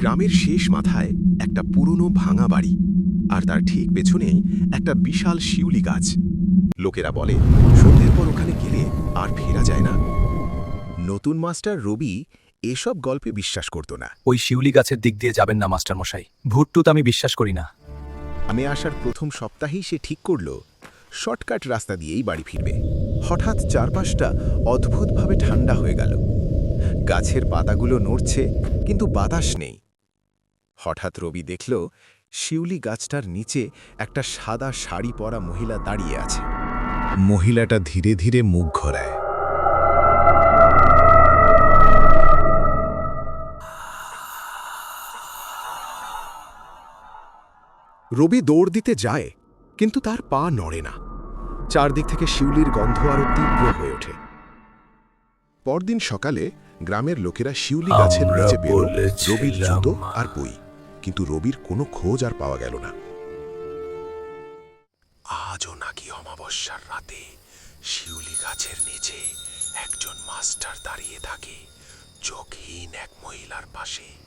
গ্রামের শেষ মাথায় একটা পুরনো ভাঙা বাড়ি আর তার ঠিক পেছনেই একটা বিশাল শিউলি গাছ। লোকেরা বলে সন্ধ্যের পর ওখানে গেলে আর ফেরা যায় না। নতুন মাস্টার রবি এসব গল্পে বিশ্বাস করত না। ওই শিউলি গাছের দিক দিয়ে যাবেন না মাস্টারমশাই ভুট্টুত আমি বিশ্বাস করি না। আমি আসার প্রথম সপ্তাহেই সে ঠিক করল শর্টকাট রাস্তা দিয়েই বাড়ি ফিরবে। হঠাৎ চারপাশটা অদ্ভুতভাবে ঠান্ডা হয়ে গেল। গাছের পাতাগুলো নড়ছে, কিন্তু বাতাস নেই। হঠাৎ রবি দেখল, শিউলি গাছটার নিচে একটা সাদা শাড়ি পরা মহিলা দাঁড়িয়ে আছে। মহিলাটা ধীরে ধীরে মুখ ঘোরায়। রবি দৌড় দিতে যায়, কিন্তু তার পা নড়ে না। চারদিক থেকে শিউলির গন্ধ আরও তীব্র হয়ে ওঠে। পরদিন সকালে গ্রামের লোকেরা শিউলি গাছের নিচে পেল রবির জুতো আর বই। কিন্তু রবির কোনো খোঁজ আর পাওয়া গেল না। আজও নাকি অমাবস্যার রাতে শিউলি গাছের নিচে একজন মাস্টার দাঁড়িয়ে থাকে চোখহীন এক মহিলার পাশে।